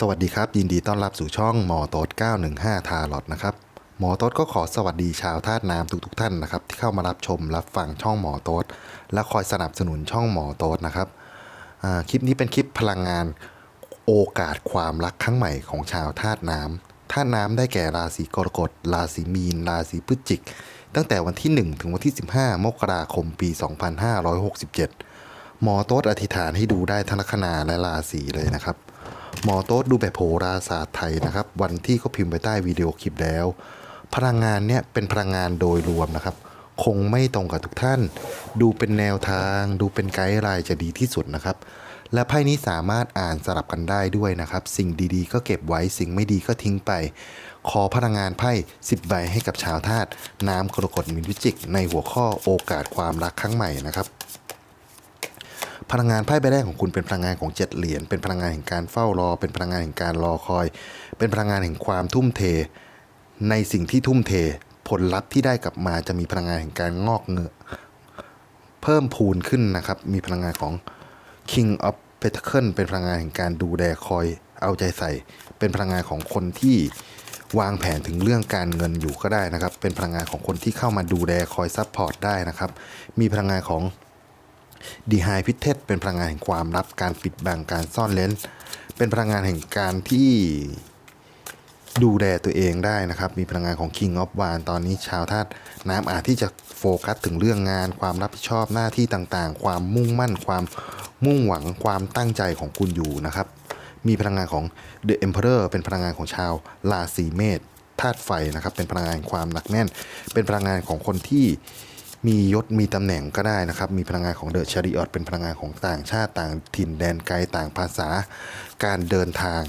สวัสดีครับ ยินดีต้อนรับสู่ช่องหมอโต๊ด915 ทาร์ลอตนะครับ หมอโต๊ดก็ขอสวัสดีชาวธาตุน้ำทุกๆท่านนะครับ ที่เข้ามารับชมรับฟังช่องหมอโต๊ดและคอยสนับสนุนช่องหมอโต๊ดนะครับคลิปนี้เป็นคลิปพลังงานโอกาสความรักครั้งใหม่ของชาวธาตุน้ำธาตุน้ำได้แก่ราศีกรกฎราศีมีน ราศีพฤศจิก ตั้งแต่วันที่ 1 ถึงวันที่ 15 มกราคมปี 2567 หมอโต๊ดอธิษฐานให้ดูได้ทั้งลัคนาและราศีเลยนะครับ หมอโต๊ดดูแบบโหราศาสตร์ไทยนะครับ วันที่เขาพิมพ์ไปใต้วิดีโอคลิปแล้ว พลังงานเนี่ยเป็นพลังงานโดยรวมนะครับ คงไม่ตรงกับทุกท่าน ดูเป็นแนวทาง ดูเป็นไกด์ไลน์จะดีที่สุดนะครับ และไพ่นี้สามารถอ่านสลับกันได้ด้วยนะครับ สิ่งดีๆ ก็เก็บไว้สิ่งไม่ดีก็ทิ้งไป ขอพลังงานไพ่10ใบให้กับชาวธาตุน้ำกรกฎมินวิจิก ในหัวข้อโอกาสความรักครั้งใหม่นะครับ พลังงานไพ่ใบแรกของคุณเป็นพลังงานของเจ็ดเหรียญเป็นพลังงานแห่งการเฝ้ารอ เป็นพลังงานแห่งการรอคอย เป็นพลังงานแห่งความทุ่มเท ในสิ่งที่ทุ่มเท ผลลัพธ์ที่ได้กลับมาจะมีพลังงานแห่งการงอกเงือกเพิ่มพูนขึ้นนะครับ มีพลังงานของ King of Pentacle เป็นพลังงานแห่งการดูแลคอย เอาใจใส่ เป็นพลังงานของคนที่วางแผนถึงเรื่องการเงินอยู่ก็ได้นะครับ เป็นพลังงานของคนที่เข้ามาดูแลคอยซัพพอร์ตได้นะครับ มีพลังงานของ ดีไฮพิเทสเป็นพลังงานแห่งความลับการปิดบังการซ่อนเลนเป็นพลังงานแห่งการที่ดูแลตัวเองได้นะครับ มีพลังงานของ King of w a n ตอนนี้ชาวธาตุน้ำอาจที่จะโฟกัสถึงเรื่องงาน ความรับผิดชอบหน้าที่ต่างๆ ความมุ่งมั่น ความมุ่งหวัง ความตั้งใจของคุณอยู่นะครับ มีพลังงานของ The Emperor เป็นพลังงานของชาวราศีเมษธาตุไฟนะครับ เป็นพลังงานความหนักแน่น เป็นพลังงานของคนที่ มียศมีตำแหน่งก็ได้นะครับ มีพลังงานของเดอะชาริออตเป็นพลังงานของต่างชาติต่างถิ่นแดนไกลต่างภาษาการเดินทาง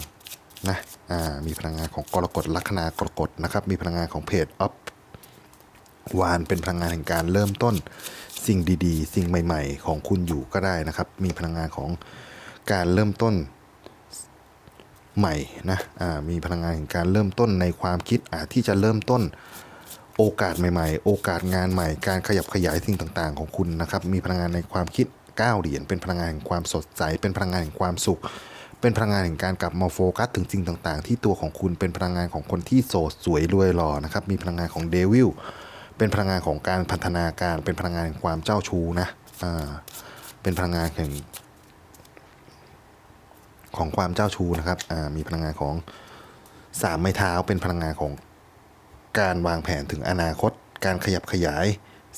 นะอ่ามีพลังงานของกรกฎลัคนากรกฎนะครับ มีพลังงานของเพจออฟวานเป็นพลังงานแห่งการเริ่มต้นสิ่งดีๆ สิ่งใหม่ ๆ ของคุณอยู่ก็ได้นะครับ มีพลังงานของการเริ่มต้นใหม่นะอ่ามีพลังงานแห่งการเริ่มต้นในความคิดอาจที่จะเริ่มต้น โอกาสใหม่ๆ โอกาสงานใหม่ การขยับขยายสิ่งต่างๆ ของคุณนะครับ มีพลังงานในความคิดก้าวเหรียญ เป็นพลังงานแห่งความสดใส เป็นพลังงานแห่งความสุข เป็นพลังงานแห่งการกลับมาโฟกัสถึงสิ่งต่างๆ ที่ตัวของคุณ เป็นพลังงานของคนที่โสดสวยรวยหล่อนะครับ มีพลังงานของเดวิล เป็นพลังงานของการพัฒนาการ เป็นพลังงานแห่งความเจ้าชู้นะ อ่า เป็นพลังงานแห่งของความเจ้าชู้นะครับ อ่า มีพลังงานของสามไม้เท้า เป็นพลังงานของ การวางแผนถึงอนาคต การขยับขยาย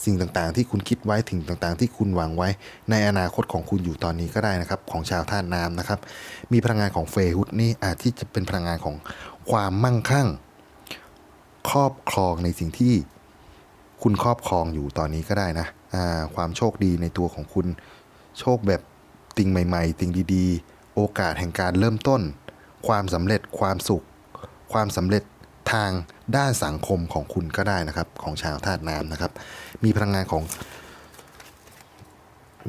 สิ่งต่างๆ ที่คุณคิดไว้ถึงต่างๆ ที่คุณวางไว้ ในอนาคตของคุณอยู่ตอนนี้ก็ได้นะครับ ของชาวธาตุน้ำนะครับ มีพลังงานของเฟฮุดนี่อาจที่จะเป็นพลังงานของความมั่งคั่ง ครอบครองในสิ่งที่คุณครอบครองอยู่ตอนนี้ก็ได้นะความโชคดีในตัวของคุณ โชคแบบติ่งใหม่ ๆ ติ่งดี ๆ โอกาสแห่งการเริ่มต้น ความสำเร็จความสุข ความสำเร็จ ทางด้านสังคมของคุณก็ได้นะครับ ของชาวธาตุน้ำนะครับ มีพลังงานของ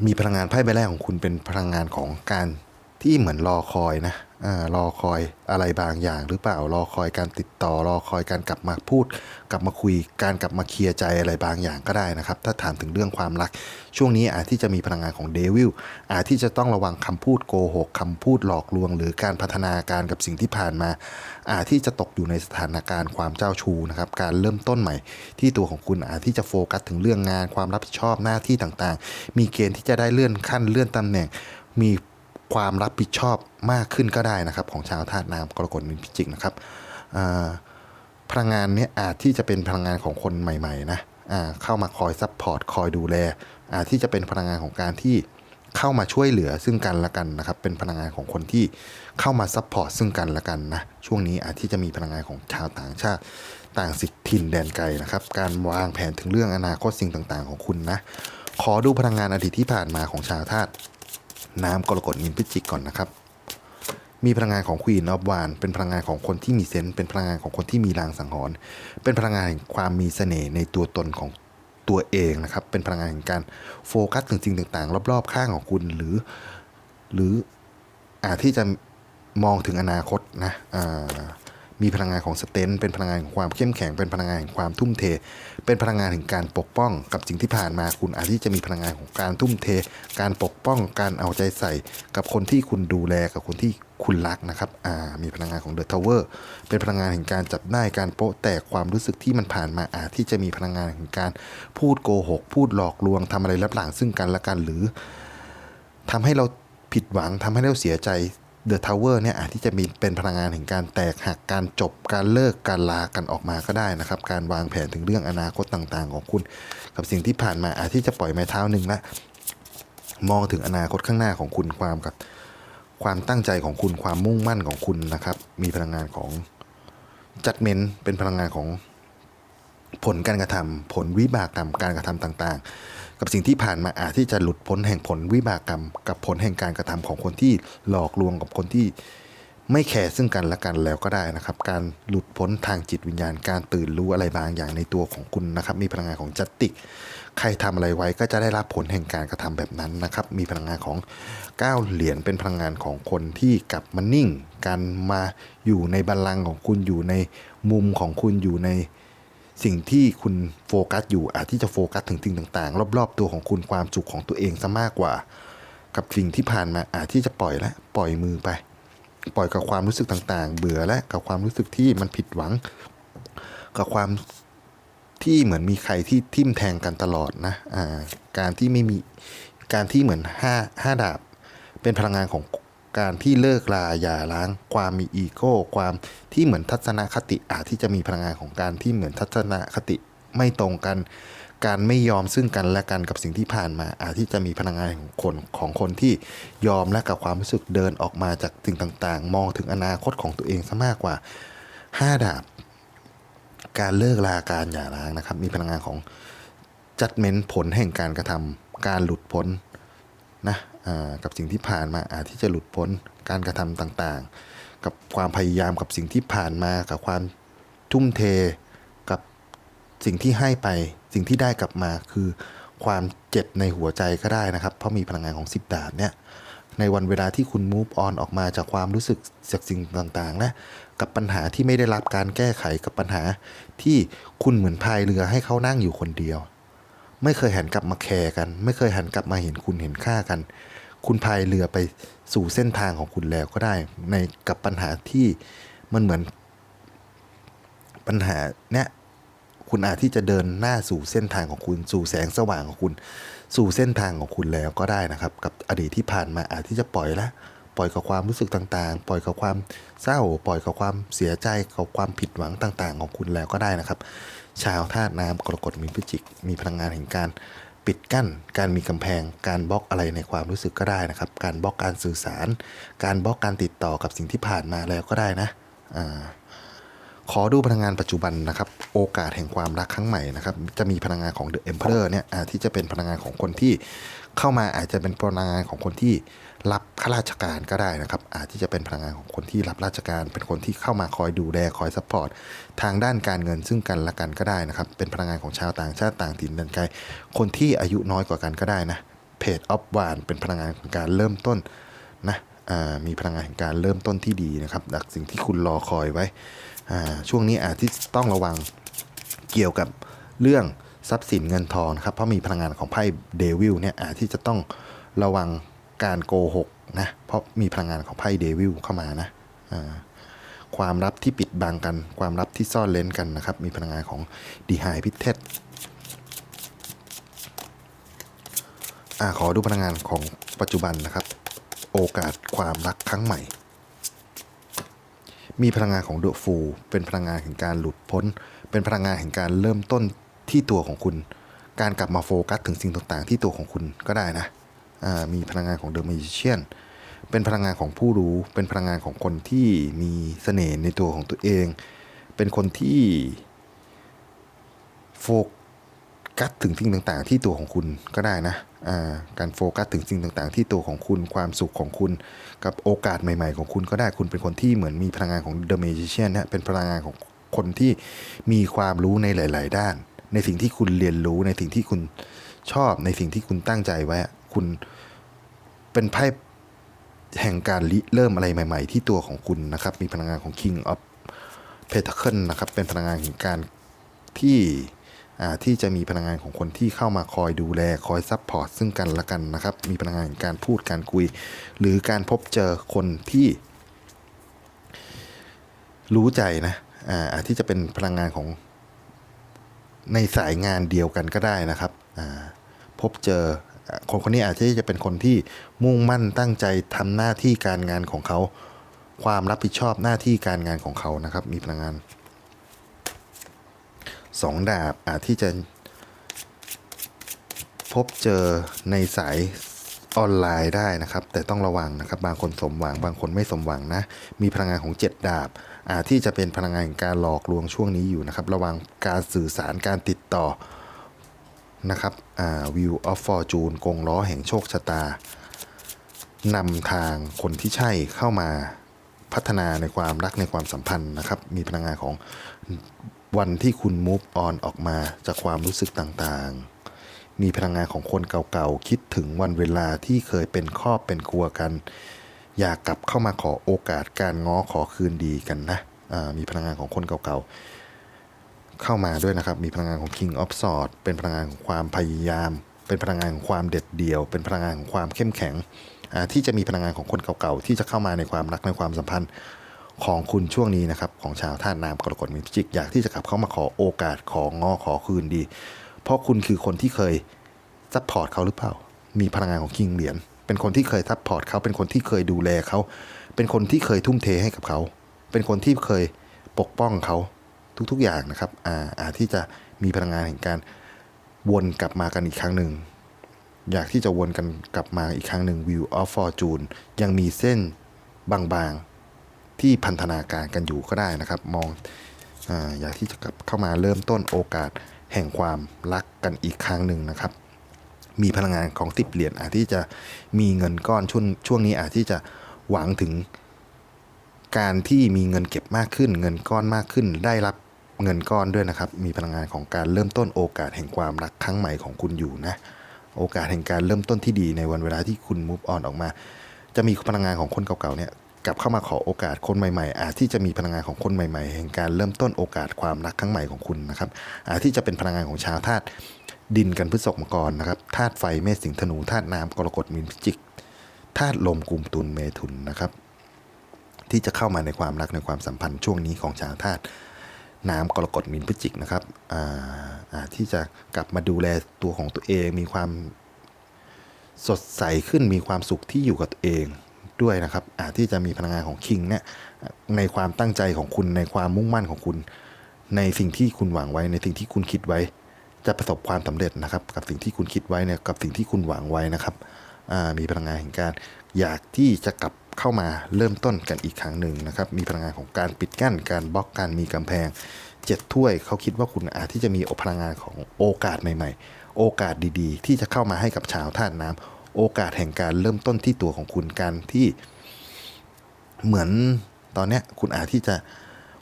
มีพลังงานไพ่ใบแรกของคุณเป็นพลังงานของการที่เหมือนรอคอยนะ รอคอยอะไรบางอย่าง หรือเปล่ารอคอยการติดต่อรอคอยการกลับมาพูด กลับมาคุยการกลับมาเคลียร์ใจอะไรบางอย่างก็ได้นะครับ ถ้าถามถึงเรื่องความรัก ช่วงนี้อาจที่จะมีพลังงานของเดวิลอาจที่จะต้องระวังคำพูดโกหกคำพูดหลอกลวง หรือการพัฒนาการกับสิ่งที่ผ่านมา อาจที่จะตกอยู่ในสถานการณ์ความเจ้าชู้นะครับการเริ่มต้นใหม่ ที่ตัวของคุณอาจที่จะโฟกัสถึงเรื่องงานความรับผิดชอบหน้าที่ต่างๆ มีเกณฑ์ที่จะได้เลื่อนขั้นเลื่อนตำแหน่งมี ความรับผิดชอบมากขึ้นก็ได้นะครับ ของชาวธาตุน้ำกรกฎมินพิจิกนะครับพลังงานนี้อาจที่จะเป็นพลังงานของคนใหม่ๆนะเข้ามาคอยซัพพอร์ตคอยดูแลอาจที่จะเป็นพลังงานของการที่เข้ามาช่วยเหลือซึ่งกันและกันนะครับ เป็นพลังงานของคนที่เข้ามาซัพพอร์ตซึ่งกันและกันนะช่วงนี้อาจที่จะมีพลังงานของชาวต่างชาติต่างสิทธิถิ่นแดนไกลนะครับ การวางแผนถึงเรื่องอนาคตสิ่งต่างๆ ของคุณนะขอดูพลังงานอดีตที่ผ่านมาของชาวธาตุ น้ำกรกฎนินพิจิกก่อนนะครับ มีพลังงานของควีนออฟวานเป็นพลังงานของคนที่มีเซนส์เป็นพลังงานของคนที่มีรางสังหรณ์เป็นพลังงานแห่งความมีเสน่ห์ในตัวตนของตัวเองนะครับ เป็นพลังงานแห่งการโฟกัสถึงสิ่งต่างๆ รอบๆ ข้างของคุณหรือ หรืออาจที่จะมองถึงอนาคตนะอ่า มีพลังงานของสเตนเป็นพลังงานของความเข้มแข็งเป็นพลังงานของความทุ่มเท เป็นพลังงานแห่งการปกป้องกับสิ่งที่ผ่านมาคุณอาจที่จะมีพลังงานของการทุ่มเท การปกป้องการเอาใจใส่ กับคนที่คุณดูแลกับคนที่คุณรักนะครับอ่ามีพลังงานของเดอะทาวเวอร์เป็นพลังงานแห่งการจับได้การโป๊ะแตกความรู้สึกที่มันผ่านมาอาจที่จะมีพลังงานแห่งการพูดโกหก พูดหลอกลวงทำอะไรลับหลังซึ่งกันและกันหรือทำให้เราผิดหวังทำให้เราเสียใจ เดอะทาวเวอร์เนี่ยอาจที่จะมีเป็นพลังงานแห่งการแตกหักการจบการเลิกการลากันออกมาก็ได้นะครับ การวางแผนถึงเรื่องอนาคตต่างๆ ของคุณ กับสิ่งที่ผ่านมาอาจที่จะปล่อยไม้เท้าหนึ่งละมองถึงอนาคตข้างหน้าของคุณความกับ ความตั้งใจของคุณความมุ่งมั่นของคุณนะครับ มีพลังงานของจัดเมนเป็นพลังงานของผลการกระทำผลวิบากกรรมการกระทำต่างๆ กับสิ่งที่ผ่านมาอาจที่จะหลุดพ้นแห่งผลวิบากกรรม กับผลแห่งการกระทำของคนที่หลอกลวงกับคนที่ไม่แคร์ซึ่งกันและกันแล้วก็ได้นะครับ การหลุดพ้นทางจิตวิญญาณ การตื่นรู้อะไรบางอย่างในตัวของคุณนะครับ มีพลังงานของจัตติก ใครทำอะไรไว้ก็จะได้รับผลแห่งการกระทำแบบนั้นนะครับ มีพลังงานของ9เหรียญเป็นพลังงานของคนที่กลับมานิ่ง การมาอยู่ในบัลลังก์ของคุณอยู่ในมุมของคุณอยู่ใน สิ่งที่คุณโฟกัสอยู่อาจที่จะโฟกัสถึงสิ่งต่างๆ รอบๆ ตัวของคุณความสุขของตัวเองซะมากกว่า กับสิ่งที่ผ่านมาอาจที่จะปล่อยและปล่อยมือไป ปล่อยกับความรู้สึกต่างๆ เบื่อและกับความรู้สึกที่มันผิดหวัง กับความที่เหมือนมีใครที่ทิ่มแทงกันตลอดนะอ่าการที่ไม่มีการที่เหมือนห้าห้าดาบ เป็นพลังงานของ การที่เลิกลาอย่าล้างความมีอีโก้ ความที่เหมือนทัศนคติอาจที่จะมีพลังงานของการที่เหมือนทัศนคติไม่ตรงกัน การไม่ยอมซึ่งกันและกันกับสิ่งที่ผ่านมา อาจที่จะมีพลังงานของคนของคนที่ยอมและกับความรู้สึกเดินออกมาจากสิ่งต่างๆ มองถึงอนาคตของตัวเองซะมากกว่าห้าดาบ การเลิกลาการหย่าร้างนะครับ มีพลังงานของจัดเมนผลแห่งการกระทำการหลุดพ้นนะ กับสิ่งที่ผ่านมาอาจที่จะหลุดพ้นการกระทำต่างๆ กับความพยายามกับสิ่งที่ผ่านมากับความทุ่มเทกับสิ่งที่ให้ไป สิ่งที่ได้กลับมาคือความเจ็บในหัวใจก็ได้นะครับ เพราะมีพลังงานของ 10 ดาบเนี่ยในวันเวลาที่คุณ move on ออกมาจากความรู้สึกจากสิ่งต่างๆและกับปัญหาที่ไม่ได้รับการแก้ไขกับปัญหาที่คุณเหมือนพายเรือให้เขานั่งอยู่คนเดียว ไม่เคยหันกลับมาแคร์กัน ไม่เคยหันกลับมาเห็นคุณเห็นค่ากัน คุณพายเรือไปสู่เส้นทางของคุณแล้วก็ได้ในกับปัญหาที่มันเหมือน ปัญหาเนี้ยคุณอาจที่จะเดินหน้าสู่เส้นทางของคุณ สู่แสงสว่างของคุณ สู่เส้นทางของคุณแล้วก็ได้นะครับ กับอดีตที่ผ่านมาอาจที่จะปล่อยละปล่อยกับความรู้สึกต่างๆ ปล่อยกับความเศร้า ปล่อยกับความเสียใจกับความผิดหวังต่าง ๆ ของคุณแล้วก็ได้นะครับ ชาวธาตุน้ำกรกฎมีพฤศจิก มีพลังงานแห่งการ ปิดกั้นการมีกำแพง การบล็อกอะไรในความรู้สึกก็ได้นะครับ การบล็อกการสื่อสาร การบล็อกการติดต่อกับสิ่งที่ผ่านมาแล้วก็ได้นะอ่าขอดูพลังงานปัจจุบันนะครับ โอกาสแห่งความรักครั้งใหม่นะครับ จะมีพลังงานของเดอะเอ็มเพอเนี่ยที่จะเป็นพลังงานของคนที่เข้ามาอาจจะเป็นพลังงานของคนที่ รับข้าราชการก็ได้นะครับ อาจที่จะเป็นพลังงานของคนที่รับราชการ เป็นคนที่เข้ามาคอยดูแลคอยซัพพอร์ตทางด้านการเงินซึ่งกันและกันก็ได้นะครับ เป็นพลังงานของชาวต่างชาติต่างถิ่นแดนไกลคนที่อายุน้อยกว่ากันก็ได้นะเพจออฟวานเป็นพลังงานของการเริ่มต้นนะมีพลังงานแห่งการเริ่มต้นที่ดีนะครับจากสิ่งที่คุณรอคอยไว้ ช่วงนี้อาจที่ต้องระวังเกี่ยวกับเรื่องทรัพย์สินเงินทองนะครับ เพราะมีพลังงานของไพ่เดวิลเนี่ยอาจที่จะต้องระวัง การโกหกนะเพราะมีพลังงานของไพ่เดวิลเข้ามานะความลับที่ปิดบังกัน ความลับที่ซ่อนเล้นกันนะครับ มีพลังงานของดีไฮพิเทสอ่าขอดูพลังงานของปัจจุบันนะครับ โอกาสความรักครั้งใหม่ มีพลังงานของเดอะฟูเป็นพลังงานแห่งการหลุดพ้น เป็นพลังงานแห่งการเริ่มต้นที่ตัวของคุณ การกลับมาโฟกัสถึงสิ่งต่างๆ ที่ตัวของคุณก็ได้นะ มีพลังงานของเดอะมิเชียนเป็นพลังงานของผู้รู้ เป็นพลังงานของคนที่มีเสน่ห์ในตัวของตัวเอง เป็นคนที่โฟกัสถึงสิ่งต่างๆ ที่ตัวของคุณก็ได้นะการโฟกัสถึงสิ่งต่างๆ ที่ตัวของคุณ ความสุขของคุณ กับโอกาสใหม่ ๆ ของคุณก็ได้ คุณเป็นคนที่เหมือนมีพลังงานของ The Magician นะเป็นพลังงานของคนที่มีความรู้ในหลาย ๆ ด้าน ในสิ่งที่คุณเรียนรู้ ในสิ่งที่คุณชอบ ในสิ่งที่คุณตั้งใจไว้ คุณเป็นไพ่แห่งการริเริ่มอะไรใหม่ ๆ ที่ตัวของคุณนะครับ มีพลังงานของ King of เพทเคิลนะครับ เป็นพลังงานแห่งการที่ที่จะมีพลังงานของคนที่เข้ามาคอยดูแลคอยซัพพอร์ตซึ่งกันและกันนะครับ มีพลังงานแห่งการพูดการคุย หรือการพบเจอคนที่ รู้ใจนะอ่าที่จะเป็นพลังงานของในสายงานเดียวกันก็ได้นะครับอ่าพบเจอ คนคนนี้อาจจะจะเป็นคนที่มุ่งมั่นตั้งใจทำหน้าที่การงานของเขา ความรับผิดชอบหน้าที่การงานของเขานะครับ มีพลังงานสองดาบอาจที่จะพบเจอในสายออนไลน์ได้นะครับ แต่ต้องระวังนะครับ บางคนสมหวังบางคนไม่สมหวังนะ มีพลังงานของ 7 ดาบ อาจที่จะเป็นพลังงานการหลอกลวงช่วงนี้อยู่นะครับ ระวังการสื่อสารการติดต่อ นะครับอ่า View of Fortune กงล้อแห่งโชคชะตานำทางคนที่ใช่เข้ามาพัฒนาในความรักในความสัมพันธ์นะครับ มีพลังงานของวันที่คุณ move on ออกมาจากความรู้สึกต่างๆ มีพลังงานของคนเก่าๆ คิดถึงวันเวลาที่เคยเป็นครอบเป็นครัวกัน อยากกลับเข้ามาขอโอกาสการง้อขอคืนดีกันนะมีพลังงานของคนเก่าๆ เข้ามาด้วยนะครับ มีพลังงานของ King of sword เป็นพลังงานของความพยายาม เป็นพลังงานของความเด็ดเดี่ยว เป็นพลังงานของความเข้มแข็งอ่าที่จะมีพลังงานของคนเก่าๆ ที่จะเข้ามาในความรักในความสัมพันธ์ของคุณช่วงนี้นะครับของชาวธาตุน้ำกรกฎมีพิจิกอยากที่จะกลับเข้ามาขอโอกาสของงอขอคืนดี เพราะคุณคือคนที่เคยซัพพอร์ตเขาหรือเปล่า มีพลังงานของคิงเหรียญเป็นคนที่เคยซัพพอร์ตเขาเป็นคนที่เคยดูแลเขา เป็นคนที่เคยทุ่มเทให้กับเขา เป็นคนที่เคยปกป้องเขา ทุกๆอย่างนะครับอ่าอาจที่จะมีพลังงานแห่งการวนกลับมากันอีกครั้งหนึ่งอยากที่จะวนกันกลับมาอีกครั้งหนึ่ง View of Fortune ยังมีเส้นบางๆที่พันธนาการกันอยู่ก็ได้นะครับ มองออยากที่จะกลับเข้ามาเริ่มต้นโอกาสแห่งความรักกันอีกครั้งหนึ่งนะครับ มีพลังงานของติบเหรียญอาจที่จะมีเงินก้อนช่วงช่วงนี้อาจที่จะหวังถึง การที่มีเงินเก็บมากขึ้น เงินก้อนมากขึ้น ได้รับเงินก้อนด้วยนะครับ มีพลังงานของการเริ่มต้นโอกาสแห่งความรักครั้งใหม่ของคุณอยู่นะ โอกาสแห่งการเริ่มต้นที่ดีในวันเวลาที่คุณ move on ออกมา จะมีพลังงานของคนเก่าๆเนี่ยกลับเข้ามาขอโอกาสคนใหม่ๆ อาจที่จะมีพลังงานของคนใหม่ ๆ แห่งการเริ่มต้นโอกาสความรักครั้งใหม่ของคุณนะครับ อาจที่จะเป็นพลังงานของชาวธาตุดินกันพฤษภมกรนะครับธาตุไฟเมษสิงห์ธนูธาตุน้ำกรกฎมีนพิจิกธาตุลมกุมตุลเมถุนนะครับ ที่จะเข้ามาในความรักในความสัมพันธ์ช่วงนี้ของชาวธาตุน้ำกรกฎมีนพิจิกนะครับอาอาจที่จะกลับมาดูแลตัวของตัวเอง มีความสดใสขึ้นมีความสุขที่อยู่กับตัวเองด้วยนะครับอาจที่จะมีพลังงานของคิงเนี่ยในความตั้งใจของคุณในความมุ่งมั่นของคุณ ในสิ่งที่คุณหวังไว้ ในสิ่งที่คุณคิดไว้ จะประสบความสำเร็จนะครับ กับสิ่งที่คุณคิดไว้เนี่ยกับสิ่งที่คุณหวังไว้นะครับมีพลังงานแห่งการ อยากที่จะกลับ เข้ามาเริ่มต้นกันอีกครั้งหนึ่งนะครับ มีพลังงานของการปิดกั้น การบล็อกการมีกำแพงเจ็ดถ้วยเขาคิดว่าคุณอาจที่จะมีพลังงานของโอกาสใหม่ ๆ โอกาสดีๆ ที่จะเข้ามาให้กับชาวธาตุน้ำโอกาสแห่งการเริ่มต้นที่ตัวของคุณการที่เหมือนตอนนี้คุณอาจที่จะ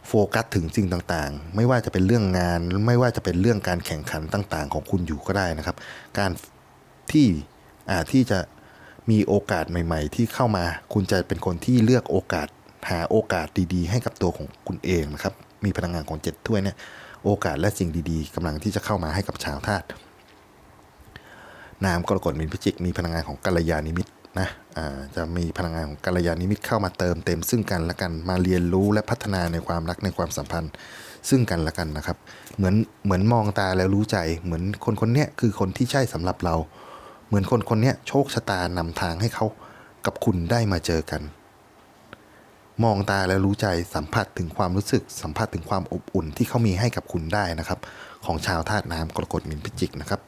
โฟกัสถึงสิ่งต่างๆ ไม่ว่าจะเป็นเรื่องงาน ไม่ว่าจะเป็นเรื่องการแข่งขันต่าง ๆ ของคุณอยู่ก็ได้นะครับ การที่อาจที่จะ มีโอกาสใหม่ ๆ ที่เข้ามา คุณจะเป็นคนที่เลือกโอกาสหาโอกาสดีๆ ให้กับตัวของคุณเองนะครับ มีพลังงานของเจ็ดถ้วยเนี่ยโอกาสและสิ่งดีๆกำลังที่จะเข้ามาให้กับชาวธาตุน้ำกรกฎมีนพิจิกมีพลังงานของกัลยาณิมิตนะจะมีพลังงานของกัลยาณิมิตเข้ามาเติมเต็มซึ่งกันและกันมาเรียนรู้และพัฒนาในความรักในความสัมพันธ์ ซึ่งกันและกันนะครับ เหมือนเหมือนมองตาแล้วรู้ใจเหมือนคนคนนี้คือคนที่ใช่สำหรับเรา เหมือนคนคนนี้โชคชะตานำทางให้เขากับคุณได้มาเจอกัน มองตาแล้วรู้ใจสัมผัสถึงความรู้สึก สัมผัสถึงความอบอุ่นที่เขามีให้กับคุณได้นะครับ ของชาวธาตุน้ำกรกฎมินพิจิกนะครับ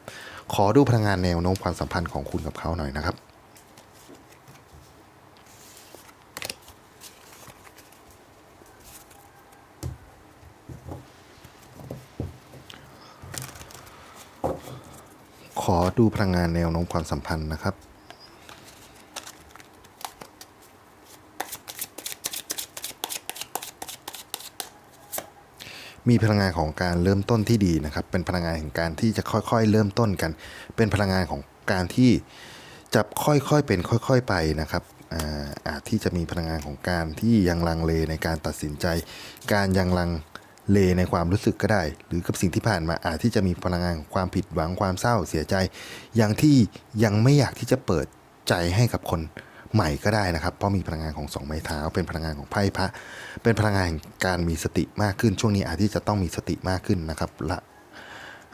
ขอดูพลังงานแนวโน้มความสัมพันธ์ของคุณกับเขาหน่อยนะครับ อดูพลังงานแนวโน้มความสัมพันธ์นะครับ มีพลังงานของการเริ่มต้นที่ดีนะครับ เป็นพลังงานแห่งการที่จะค่อยๆ เริ่มต้นกัน เป็นพลังงานของการที่จะค่อยๆเป็นค่อย ๆไปนะครับอาอาจที่จะมีพลังงานของการที่ยังลังเลในการตัดสินใจ การยังลังเล เลในความรู้สึกก็ได้ หรือกับสิ่งที่ผ่านมาอาจที่จะมีพลังงานความผิดหวังความเศร้าเสียใจ อย่างที่ยังไม่อยากที่จะเปิดใจให้กับคนใหม่ก็ได้นะครับ เพราะมีพลังงานของสองไม้เท้า เป็นพลังงานของไพ่พระ เป็นพลังงานการมีสติมากขึ้น ช่วงนี้อาจที่จะต้องมีสติมากขึ้นนะครับละ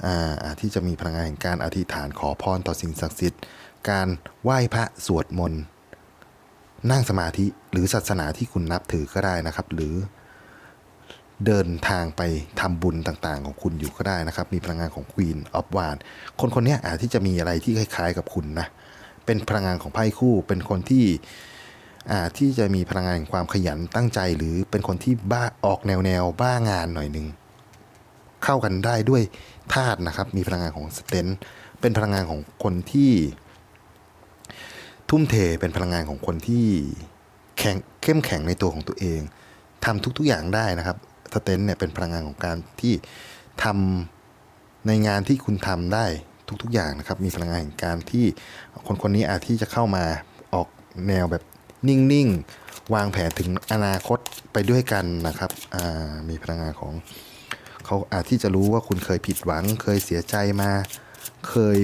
อาอาจที่จะมีพลังงานแห่งการอธิษฐานขอพรต่อสิ่งศักดิ์สิทธิ์ การไหว้พระสวดมนต์นั่งสมาธิหรือศาสนาที่คุณนับถือก็ได้นะครับ หรือ เดินทางไปทำบุญต่างๆ ของคุณอยู่ก็ได้นะครับ มีพลังงานของ Queen of w a n d คนคนนี้อาจที่จะมีอะไรที่คล้าย ๆ กับคุณนะ เป็นพลังงานของไพ่คู่ เป็นคนที่อาจที่จะมีพลังงานแห่งความขยันตั้งใจ หรือเป็นคนที่บ้าออกแนวแนวๆบ้างานหน่อยหนึ่งเข้ากันได้ด้วยธาตุนะครับ มีพลังงานของสเตนเป็นพลังงานของคนที่ ทุ่มเทเป็นพลังงานของคนที่แข็งเข้มแข็งในตัวของตัวเองทำทุกๆอย่างได้นะครับ สเตนเนี่ยเป็นพลังงานของการที่ทำในงานที่คุณทำได้ทุก ๆ อย่างนะครับ มีพลังงานแห่งการที่คนคนนี้อาจที่จะเข้ามาออกแนวแบบนิ่ง ๆ วางแผนถึงอนาคตไปด้วยกันนะครับมีพลังงานของเขาอาจที่จะรู้ว่าคุณเคยผิดหวัง เคยเสียใจมา เคย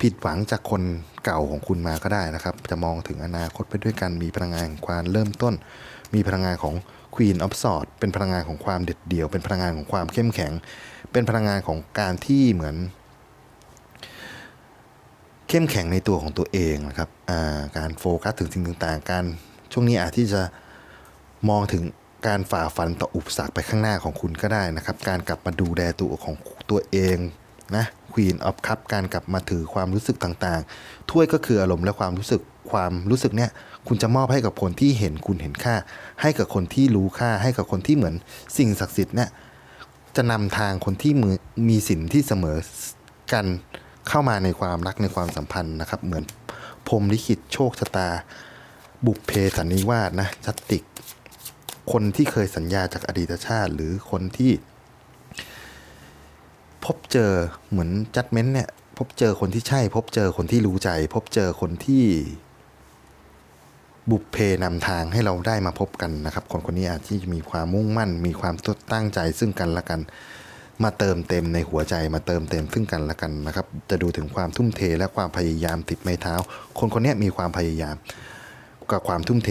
ผิดหวังจากคนเก่าของคุณมาก็ได้นะครับ จะมองถึงอนาคตไปด้วยกัน มีพลังงานแห่งความเริ่มต้น มีพลังงานของ Queen of Swords เป็นพลังงานของความเด็ดเดี่ยว เป็นพลังงานของความเข้มแข็ง เป็นพลังงานของการที่เหมือน เข้มแข็งในตัวของตัวเองนะครับการโฟกัสถึงสิ่งต่างๆ การช่วงนี้อาจที่จะมองถึงการฝ่าฟันต่ออุปสรรคไปข้างหน้าของคุณก็ได้นะครับ การกลับมาดูแลตัวของตัวเองนะ Queen of Cup การกลับมาถือความรู้สึกต่างๆ ถ้วยก็คืออารมณ์และความรู้สึกความรู้สึกเนี่ยคุณจะมอบให้กับคนที่เห็นคุณเห็นค่า ให้กับคนที่รู้ค่า ให้กับคนที่เหมือนสิ่งศักดิ์สิทธิ์เนี่ยจะนำทางคนที่มีสินที่เสมอกันเข้ามาในความรักในความสัมพันธ์นะครับ เหมือนพรมลิขิตโชคชะตา บุพเพสันนิวาสนะชัตติก คนที่เคยสัญญาจากอดีตชาติ หรือคนที่ พบเจอเหมือนจัดเม้นเนี่ย พบเจอคนที่ใช่ พบเจอคนที่รู้ใจ พบเจอคนที่บุพเพนำทางให้เราได้มาพบกันนะครับ คนคนนี้อาจที่มีความมุ่งมั่น มีความตั้งใจซึ่งกันและกัน มาเติมเต็มในหัวใจมาเติมเต็มซึ่งกันและกันนะครับ จะดูถึงความทุ่มเทและความพยายามติดไม้เท้า คนคนนี้มีความพยายามกับความทุ่มเท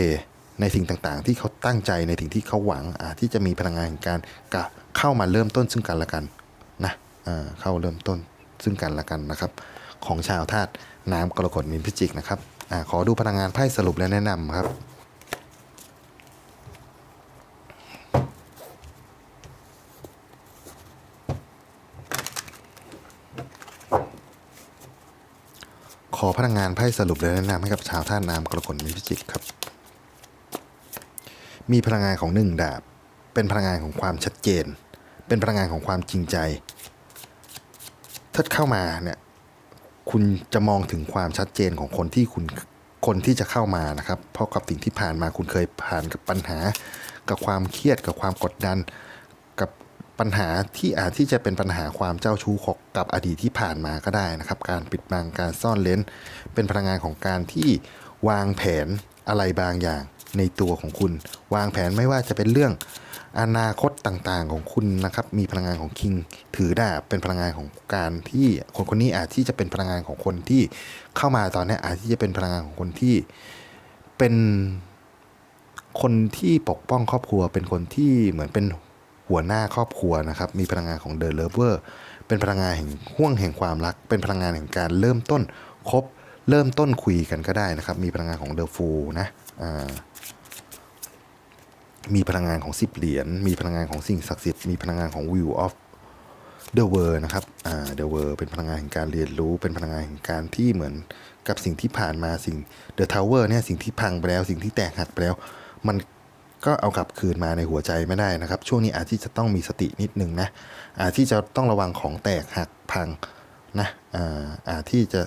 ในสิ่งต่างๆ ที่เขาตั้งใจในสิ่งที่เขาหวังอาจที่จะมีพลังงานการกะเข้ามาเริ่มต้นซึ่งกันและกัน เข้าเริ่มต้นซึ่งกันและกันนะครับ ของชาวธาตุน้ำกรกฎมินพิจิกนะครับอขอดูพลังงานไพ่สรุปและแนะนำครับขอพลังงานไพ่สรุปและแนะนำให้กับชาวธาตุน้ำกรกฎมินพิจิกครับ มีพลังงานของหนึ่งดาบ เป็นพลังงานของความชัดเจน เป็นพลังงานของความจริงใจ ถ้าเข้ามาเนี่ยคุณจะมองถึงความชัดเจนของคนที่คุณคนที่จะเข้ามานะครับ เพราะกับสิ่งที่ผ่านมาคุณเคยผ่านกับปัญหา กับความเครียดกับความกดดัน กับปัญหาที่อาจที่จะเป็นปัญหาความเจ้าชู้ของกับอดีตที่ผ่านมาก็ได้นะครับ การปิดบังการซ่อนเลนเป็นพลังงานของการที่วางแผนอะไรบางอย่างในตัวของคุณ วางแผนไม่ว่าจะเป็นเรื่อง อนาคตต่างๆของคุณนะครับ มีพลังงานของคิงถือดาบเป็นพลังงานของการที่คนคนนี้อาจที่จะเป็นพลังงานของคนที่เข้ามาตอนนี้อาจที่จะเป็นพลังงานของคนที่เป็นคนที่ปกป้องครอบครัว เป็นคนที่เหมือนเป็นหัวหน้าครอบครัวนะครับ มีพลังงานของเดอะเลเวอร์เป็นพลังงานแห่งห่วงแห่งความรัก เป็นพลังงานแห่งการเริ่มต้นคบเริ่มต้นคุยกันก็ได้นะครับ มีพลังงานของเดอะฟูนะอ่า มีพลังงานของสิบเหรียญมีพลังงานของสิ่งศักดิ์สิทธิ์มีพลังงานของ View of The World นะครับอ่า The World เป็นพลังงานแห่งการเรียนรู้ เป็นพลังงานแห่งการที่เหมือนกับสิ่งที่ผ่านมาสิ่ง The Tower เนี่ยสิ่งที่พังไปแล้ว สิ่งที่แตกหักไปแล้ว มันก็เอากลับคืนมาในหัวใจไม่ได้นะครับ ช่วงนี้อาจที่จะต้องมีสตินิดนึงนะอาจที่จะต้องระวังของแตกหักพังนะอ่าอาจที่จะ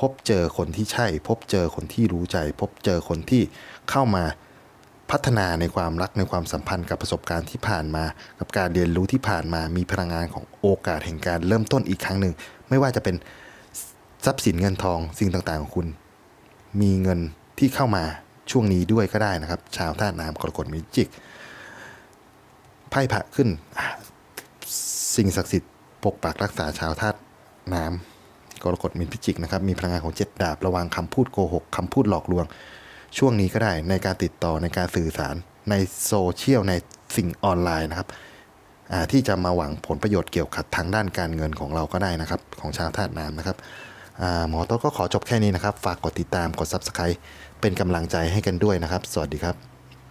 พบเจอคนที่ใช่ พบเจอคนที่รู้ใจ พบเจอคนที่เข้ามา พัฒนาในความรักในความสัมพันธ์กับประสบการณ์ที่ผ่านมา กับการเรียนรู้ที่ผ่านมามีพลังงานของโอกาสแห่งการเริ่มต้นอีกครั้งหนึ่ง ไม่ว่าจะเป็นทรัพย์สินเงินทองสิ่งต่างๆของคุณ มีเงินที่เข้ามาช่วงนี้ด้วยก็ได้นะครับ ชาวท่าตุน้ำกรกฎมิจิกไพ่พระขึ้น สิ่งศักดิ์สิทธิ์ปกปักรักษาชาวธาตุน้ำกรกฎมีนพิจิกนะครับมีพลังงานของเจ็ดดาบระวังคำพูดโกหกคำพูดหลอกลวง ช่วงนี้ก็ได้ในการติดต่อในการสื่อสารในโซเชียลในสิ่งออนไลน์นะครับที่จะมาหวังผลประโยชน์เกี่ยวกับทางด้านการเงินของเราก็ได้นะครับ ของชาวธาตุน้ำนะครับหมอโต้ก็ขอจบแค่นี้นะครับ ฝากกดติดตามกด Subscribe เป็นกำลังใจให้กันด้วยนะครับ สวัสดีครับ